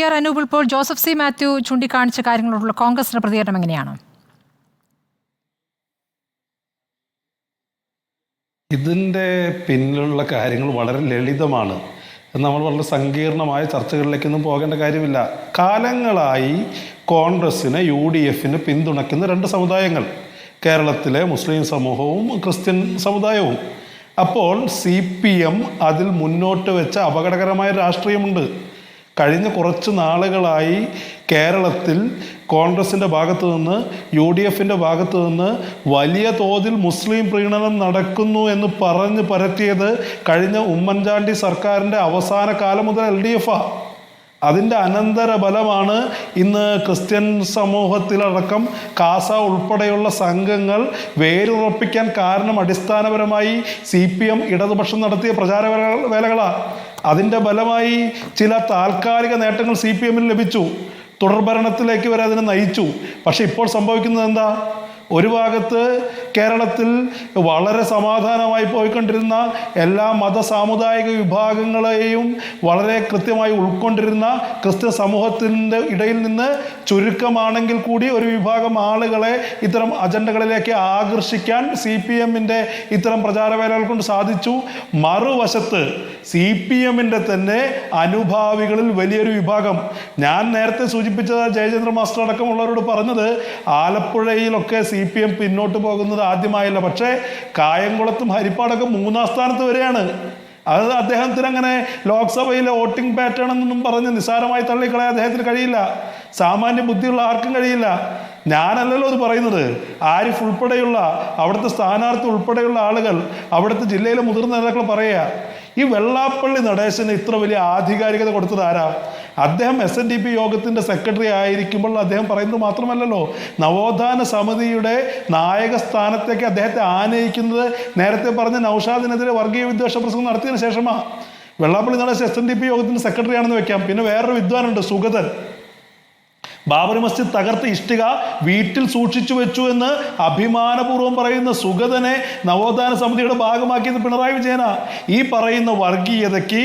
R Anoop ഇപ്പോൾ Joseph C Mathew ചൂണ്ടിക്കാണിച്ച കാര്യങ്ങളോടുള്ള കോൺഗ്രസിന്റെ പ്രതികരണം എങ്ങനെയാണ്? ഇതിന്റെ പിന്നിലുള്ള കാര്യങ്ങൾ വളരെ ലളിതമാണ്. നമ്മൾ വളരെ സങ്കീർണമായ ചർച്ചകളിലേക്കൊന്നും പോകേണ്ട കാര്യമില്ല. കാലങ്ങളായി കോൺഗ്രസ്സിനെ യു ഡി എഫിന് പിന്തുണയ്ക്കുന്ന രണ്ട് സമുദായങ്ങൾ. കേരളത്തിലെ മുസ്ലിം സമൂഹവും ക്രിസ്ത്യൻ സമുദായവും. അപ്പോൾ സി പി എം അതിൽ മുന്നോട്ട് വെച്ച അപകടകരമായ രാഷ്ട്രീയമുണ്ട്. കഴിഞ്ഞ കുറച്ച് നാളുകളായി കേരളത്തിൽ കോൺഗ്രസിന്റെ ഭാഗത്ത് നിന്ന് യു ഡി എഫിന്റെ ഭാഗത്ത് നിന്ന് വലിയ തോതിൽ മുസ്ലിം പ്രീണനം നടക്കുന്നു എന്ന് പറഞ്ഞ് പരത്തിയത് കഴിഞ്ഞ ഉമ്മൻചാണ്ടി സർക്കാരിന്റെ അവസാന കാലം മുതൽ എൽ ഡി എഫാണ് അതിന്റെ അനന്തര ബലമാണ് ഇന്ന് ക്രിസ്ത്യൻ സമൂഹത്തിലടക്കം കാസ ഉൾപ്പെടെയുള്ള സംഘങ്ങൾ വേരുറപ്പിക്കാൻ കാരണം അടിസ്ഥാനപരമായി സി പി എം ഇടതുപക്ഷം നടത്തിയ പ്രചാര വേല- വേലകളാണ് അതിന്റെ ഫലമായി ചില താൽക്കാലിക നേട്ടങ്ങൾ സി പി എമ്മിന് ലഭിച്ചു. തുടർഭരണത്തിലേക്ക് വരെ അതിനെ നയിച്ചു. പക്ഷെ ഇപ്പോൾ സംഭവിക്കുന്നത് എന്താ? ഒരു ഭാഗത്ത് കേരളത്തിൽ വളരെ സമാധാനമായി പോയിക്കൊണ്ടിരുന്ന എല്ലാ മത സാമുദായിക വിഭാഗങ്ങളെയും വളരെ കൃത്യമായി ഉൾക്കൊണ്ടിരുന്ന ക്രിസ്ത്യൻ സമൂഹത്തിന്റെ ഇടയിൽ നിന്ന് ചുരുക്കമാണെങ്കിൽ കൂടി ഒരു വിഭാഗം ആളുകളെ ഇത്തരം അജണ്ടകളിലേക്ക് ആകർഷിക്കാൻ സി പി എമ്മിന്റെ ഇത്തരം പ്രചാരവേലകൾ കൊണ്ട് സാധിച്ചു. മറുവശത്ത് സി പി എമ്മിന്റെ തന്നെ അനുഭാവികളിൽ വലിയൊരു വിഭാഗം. ഞാൻ നേരത്തെ സൂചിപ്പിച്ചത് ജയചന്ദ്ര മാസ്റ്റർ അടക്കമുള്ളവരോട് പറഞ്ഞത് ആലപ്പുഴയിലൊക്കെ സി പി എം പിന്നോട്ട് പോകുന്നത് ആദ്യമായല്ല. പക്ഷേ കായംകുളത്തും ഹരിപ്പാടൊക്കെ മൂന്നാം സ്ഥാനത്ത് വരെയാണ്. അത് അദ്ദേഹത്തിന് അങ്ങനെ ലോക്സഭയിലെ വോട്ടിംഗ് പാറ്റേൺ എന്നൊന്നും പറഞ്ഞ് നിസ്സാരമായി തള്ളിക്കളയാൻ അദ്ദേഹത്തിന് കഴിയില്ല. സാമാന്യ ബുദ്ധിയുള്ള ആർക്കും കഴിയില്ല. ഞാനല്ലല്ലോ അത് പറയുന്നത്. ആരിഫ് ഉൾപ്പെടെയുള്ള അവിടുത്തെ സ്ഥാനാർത്ഥി ഉൾപ്പെടെയുള്ള ആളുകൾ അവിടുത്തെ ജില്ലയിലെ മുതിർന്ന നേതാക്കൾ പറയുക ഈ വെള്ളാപ്പള്ളി നടേശന് ഇത്ര വലിയ ആധികാരികത കൊടുത്തത് ആരാ? അദ്ദേഹം എസ് എൻ ഡി പി യോഗത്തിന്റെ സെക്രട്ടറി ആയിരിക്കുമ്പോൾ അദ്ദേഹം പറയുന്നത് മാത്രമല്ലല്ലോ. നവോത്ഥാന സമിതിയുടെ നായക സ്ഥാനത്തേക്ക് അദ്ദേഹത്തെ ആനയിക്കുന്നത് നേരത്തെ പറഞ്ഞ നൌഷാദിനെതിരെ വർഗീയ വിദ്വേഷ പ്രസംഗം നടത്തിയതിനു ശേഷമാണ് Vellappally Natesan S N D P യോഗത്തിന്റെ സെക്രട്ടറി ആണെന്ന് വെക്കാം. പിന്നെ വേറൊരു വിദ്വാനുണ്ട് സുഗതൻ. ബാബറി മസ്ജിദ് തകർത്ത് ഇഷ്ടിക വീട്ടിൽ സൂക്ഷിച്ചു വെച്ചു എന്ന് അഭിമാനപൂർവം പറയുന്ന സുഗതനെ നവോത്ഥാന സമിതിയുടെ ഭാഗമാക്കിയത് പിണറായി വിജയന. ഈ പറയുന്ന വർഗീയതയ്ക്ക്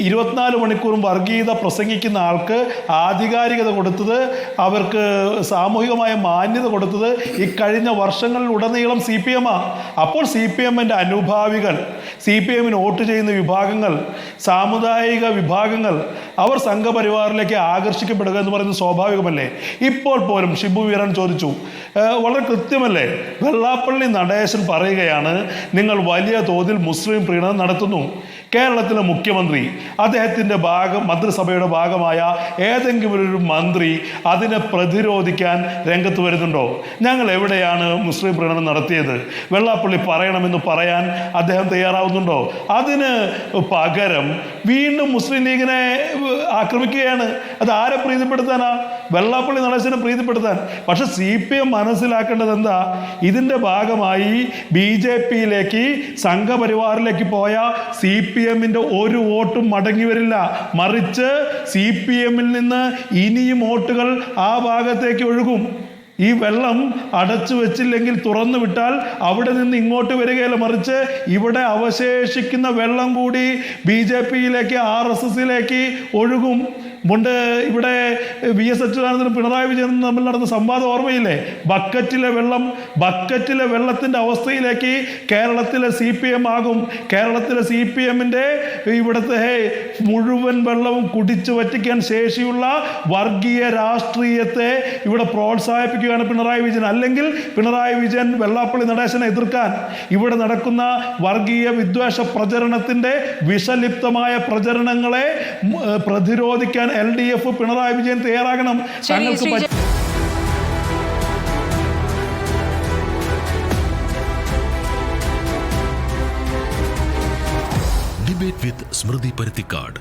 ഇരുപത്തിനാല് മണിക്കൂറും വർഗീയത പ്രസംഗിക്കുന്ന ആൾക്ക് ആധികാരികത കൊടുത്തത് അവർക്ക് സാമൂഹികമായ മാന്യത കൊടുത്തത് ഈ കഴിഞ്ഞ വർഷങ്ങളിൽ ഉടനീളം സി പി എമ്മാണ് അപ്പോൾ സി പി എമ്മിന്റെ അനുഭാവികൾ സി പി എമ്മിന് വോട്ട് ചെയ്യുന്ന വിഭാഗങ്ങൾ സാമുദായിക വിഭാഗങ്ങൾ അവർ സംഘപരിവാറിലേക്ക് ആകർഷിക്കപ്പെടുക എന്ന് പറയുന്നത് സ്വാഭാവികമല്ലേ? ഇപ്പോൾ പോലും ഷിബു വീരൻ ചോദിച്ചു വളരെ കൃത്യമല്ലേ? വെള്ളാപ്പള്ളി നടേശൻ പറയുകയാണ് നിങ്ങൾ വലിയ തോതിൽ മുസ്ലിം പ്രീണനം നടത്തുന്നു. കേരളത്തിലെ മുഖ്യമന്ത്രി അദ്ദേഹത്തിന്റെ ഭാഗം മന്ത്രിസഭയുടെ ഭാഗമായ ഏതെങ്കിലും ഒരു മന്ത്രി അതിനെ പ്രതിരോധിക്കാൻ രംഗത്ത് വരുന്നുണ്ടോ? ഞങ്ങൾ എവിടെയാണ് മുസ്ലിം പ്രീണനം നടത്തിയത്? വെള്ളാപ്പള്ളി പറയണമെന്ന് പറയാൻ അദ്ദേഹം തയ്യാറാവുന്നുണ്ടോ? അതിന് പകരം വീണ്ടും മുസ്ലിം ലീഗിനെ ആക്രമിക്കുകയാണ്. അത് ആരെ പ്രീതിപ്പെടുത്താനാ? വെള്ളാപ്പള്ളി നടേശനെ പ്രീതിപ്പെടുത്താൻ. പക്ഷെ സി പി എം മനസ്സിലാക്കേണ്ടത് എന്താ? ഇതിന്റെ ഭാഗമായി ബി ജെ പിയിലേക്ക് സംഘപരിവാറിലേക്ക് പോയ സി പി എമ്മിന്റെ ഒരു വോട്ടും മടങ്ങി വരില്ല. മറിച്ച് സി പി എമ്മിൽ നിന്ന് ഇനിയും വോട്ടുകൾ ആ ഭാഗത്തേക്ക് ഒഴുകും. ഈ വെള്ളം അടച്ചു വെച്ചില്ലെങ്കിൽ തുറന്നു വിട്ടാൽ അവിടെ നിന്ന് ഇങ്ങോട്ട് വരികയല്ല. മറിച്ച് ഇവിടെ അവശേഷിക്കുന്ന വെള്ളം കൂടി ബി ജെ പിയിലേക്ക് ആർ എസ് എസിലേക്ക് ഒഴുകും. മുണ്ട് ഇവിടെ വി എസ് അച്യുതാനന്ദനും പിണറായി വിജയനും തമ്മിൽ നടന്ന സംവാദം ഓർമ്മയില്ലേ? ബക്കറ്റിലെ വെള്ളം ബക്കറ്റിലെ വെള്ളത്തിന്റെ അവസ്ഥയിലേക്ക് കേരളത്തിലെ സി പി എം ആകും. കേരളത്തിലെ സി പി എമ്മിന്റെ ഇവിടുത്തെ മുഴുവൻ വെള്ളവും കുടിച്ചു വറ്റിക്കാൻ ശേഷിയുള്ള വർഗീയ രാഷ്ട്രീയത്തെ ഇവിടെ പ്രോത്സാഹിപ്പിക്കുകയാണ് പിണറായി വിജയൻ. അല്ലെങ്കിൽ പിണറായി വിജയൻ വെള്ളാപ്പള്ളി നടേശനെ എതിർക്കാൻ ഇവിടെ നടക്കുന്ന വർഗീയ വിദ്വേഷ പ്രചരണത്തിന്റെ വിഷലിപ്തമായ പ്രചരണങ്ങളെ ഉം, L D F Pinarayi Vijayan തയ്യാറാകണം. തങ്ങൾക്ക് ഡിബേറ്റ് വിത്ത് സ്മൃതി പരുത്തിക്കാട്